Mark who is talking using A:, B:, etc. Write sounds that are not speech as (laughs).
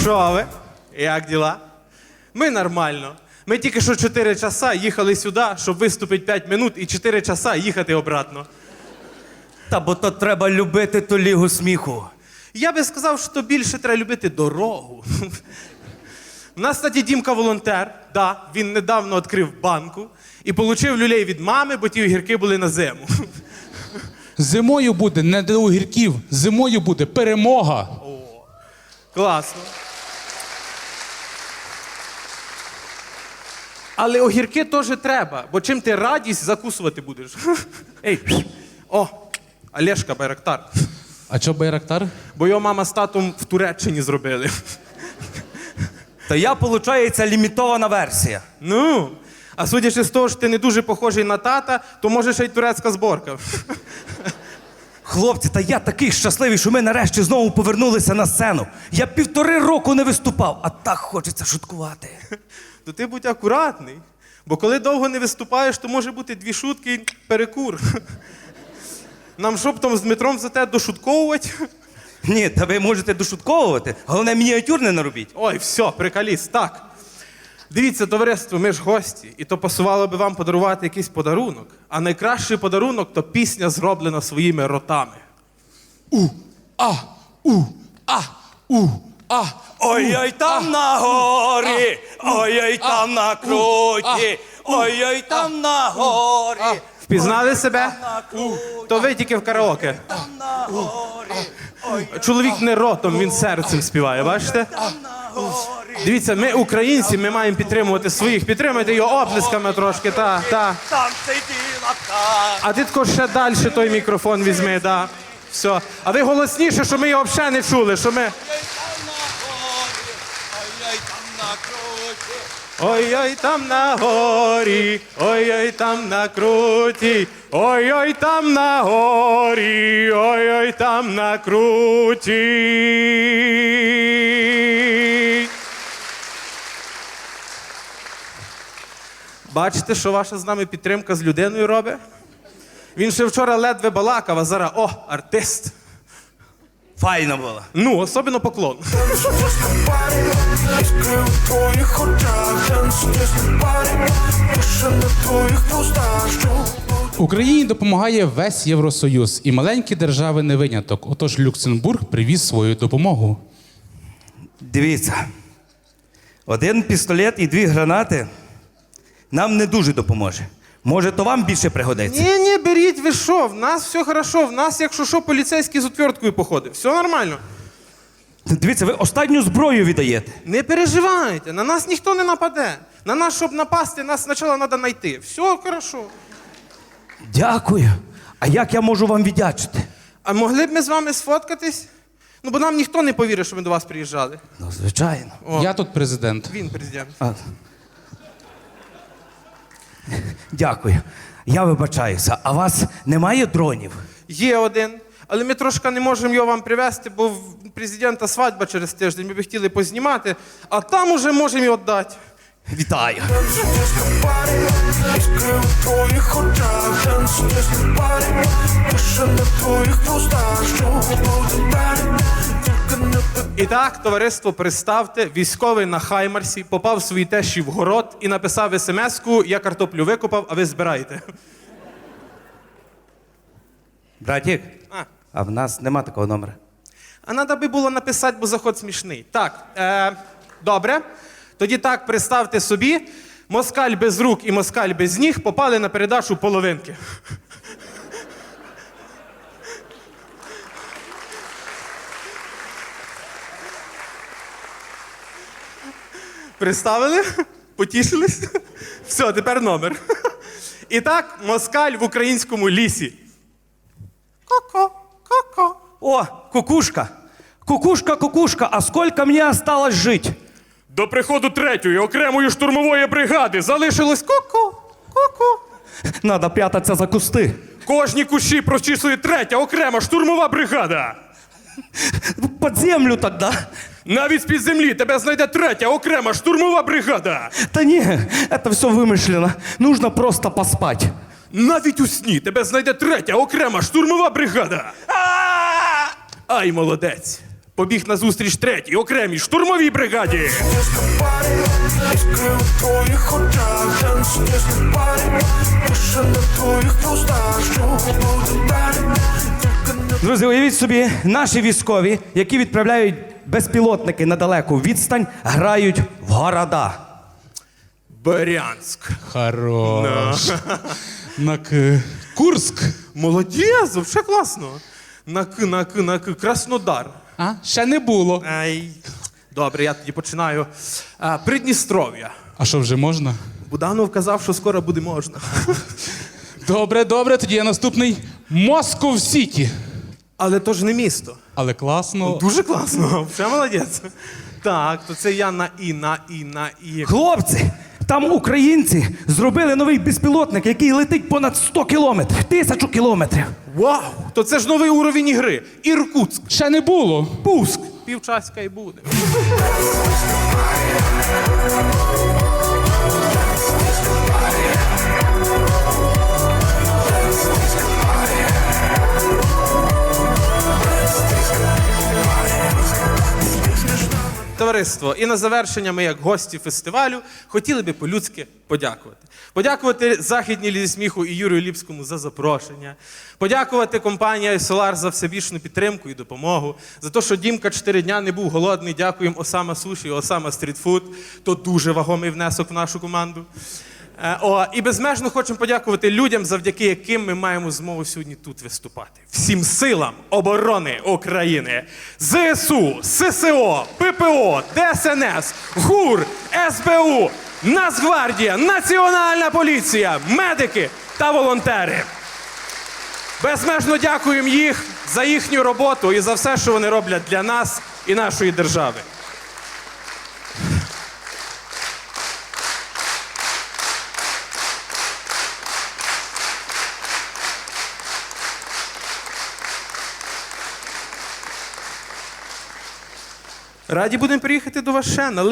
A: Що ви? Як діла? Ми нормально. Ми тільки що 4 часа їхали сюди, щоб виступити 5 минут, і 4 часа їхати обратно.
B: Та бо то треба любити ту лігу сміху.
A: Я би сказав, що то більше треба любити дорогу. У нас, кстати, Дімка волонтер. Да, він недавно відкрив банку і отримав люлей від мами, бо ті огірки були на зиму.
C: Зимою буде не до огірків, зимою буде перемога.
A: Класно. Але огірки теж треба, бо чим ти радість закусувати будеш. (laughs) Ей, о, Олешка Байрактар.
C: А що Байрактар?
A: Бо його мама з татом в Туреччині зробили.
B: То я, виходить, лімітована версія.
A: Ну, а судячи з того, що ти не дуже похожий на тата, то може ще й турецька зборка.
B: Хлопці, та я такий щасливий, що ми нарешті знову повернулися на сцену. Я півтори року не виступав, а так хочеться шуткувати. (laughs)
A: То ти будь акуратний. Бо коли довго не виступаєш, то може бути дві шутки і перекур. (laughs) Нам там з Дмитром за те дошутковувати?
B: Ні, та ви можете дошутковувати. Головне, мініатюр не наробіть.
A: Ой, все, приколіст. Так. Дивіться, товариство, ми ж гості, і то пасувало би вам подарувати якийсь подарунок. А найкращий подарунок то пісня зроблена своїми ротами.
C: У, А, у, а, у, а.
B: Ой-ой там на горі, ой-ой там на круті, ой-ой там на горі.
A: Впізнали себе? То ви тільки в караоке. Чоловік не ротом, він серцем співає, бачите?
B: На.
A: Дивіться, ми українці, ми маємо підтримувати своїх. Підтримуйте його оплесками трошки, та, та.
B: Там сиділа та.
A: А ти тако ще далі той мікрофон візьми, да. Все. А ви голосніше, що ми його взагалі не чули, що ми.
B: Ой-ой там на горі, ой-ой там на круті.
A: Ой-ой там на горі, ой-ой там на горі, ой-ой там на круті. Бачите, що ваша з нами підтримка з людиною робить? Він ще вчора ледве балакав, а зараз о, артист.
B: Файно було.
A: Ну, особливо поклон.
C: Україні допомагає весь Євросоюз, і маленькі держави не виняток. Отож Люксембург привіз свою допомогу.
B: Дивіться. Один пістолет і дві гранати нам не дуже допоможе. Може, то вам більше пригодиться.
A: Ні, ні, беріть, ви що? В нас все хорошо. В нас, якщо що, поліцейський з отверткою походить. Все нормально.
B: Дивіться, ви останню зброю віддаєте.
A: Не переживайте, на нас ніхто не нападе. На нас, щоб напасти, нас спочатку треба знайти. Все хорошо.
B: Дякую. А як я можу вам віддячити?
A: А могли б ми з вами сфоткатись? Ну, бо нам ніхто не повірить, що ми до вас приїжджали.
B: Ну, звичайно.
A: О.
C: Я тут президент.
A: Він президент.
B: А. Дякую. Я вибачаюся. А у вас немає дронів?
A: Є один, але ми трошки не можемо його вам привезти, бо в президента свадьба через тиждень. Ми б хотіли познімати, а там уже можемо його дати.
B: Вітаю.
D: що буде далі,
A: І так, товариство, представте, військовий на Хаймарсі попав своїй тещі в город і написав смс-ку Я картоплю викопав, а ви збираєте.
B: Братік,
A: А.
B: а в нас нема такого номера.
A: А треба би було написати, бо заход смішний. Так, е, добре. Тоді так, представте собі, москаль без рук і москаль без ніг попали на передачу половинки. Представили? Потішились? Все, тепер номер. І так, москаль в українському лісі. Ко-ко, ко-ко.
B: О, кукушка. Кукушка, кукушка, а сколько мне осталось жить?
E: До приходу третьої окремої штурмової бригади залишилось
A: Ку-ку, ку-ку.
B: Надо прятатися за кусти.
E: кожні кущі прочислює третя окрема штурмова бригада.
B: Під землю тоді.
E: Навіть з-під землі тебе знайде третя окрема штурмова бригада.
B: Та ні, це все вимишлено. Нужно просто поспати.
E: Навіть у сні тебе знайде третя окрема штурмова бригада. Ай, молодець! Побіг на зустріч третій окремій штурмовій бригаді.
B: Друзі, уявіть собі, наші військові, які відправляють безпілотники на далеку відстань, грають в города.
E: Берянськ.
C: Хорош. На К. Курск.
A: Молодець, взагалі класно. На К, на К, на К. Краснодар.
C: А? Ще не було.
A: Ай. Добре, я тоді починаю. А, Придністров'я.
C: А що вже можна?
A: Буданов казав, що скоро буде можна.
C: Добре, добре, тоді я наступний. Москов Сіті.
A: Але то ж не місто.
C: Але класно.
A: Дуже класно, (laughs) вже молодець. Так, то це я на І, на І, на І.
B: Хлопці, там українці зробили новий безпілотник, який летить понад 100 кілометрів, тисячу кілометрів.
A: Вау! То це ж новий уровень ігри. Іркутськ.
C: Ще не було.
A: Пуск. Півчаська і буде. Товариство, і на завершення ми, як гості фестивалю, хотіли би по-людськи подякувати. Подякувати Західній лізі сміху і Юрію Ліпському за запрошення. Подякувати компанії Solar за всебічну підтримку і допомогу. За те, що Дімка 4 дня не був голодний. Дякуємо Осама Суші, Осама Стрітфуд. То дуже вагомий внесок в нашу команду. Е, О, і безмежно хочемо подякувати людям, завдяки яким ми маємо змогу сьогодні тут виступати. Всім силам оборони України, ЗСУ, ССО, ППО, ДСНС, ГУР, СБУ, Нацгвардія, Національна поліція, медики та волонтери. Безмежно дякуємо їх за їхню роботу і за все, що вони роблять для нас і нашої держави. Раді будемо приїхати до вас ще на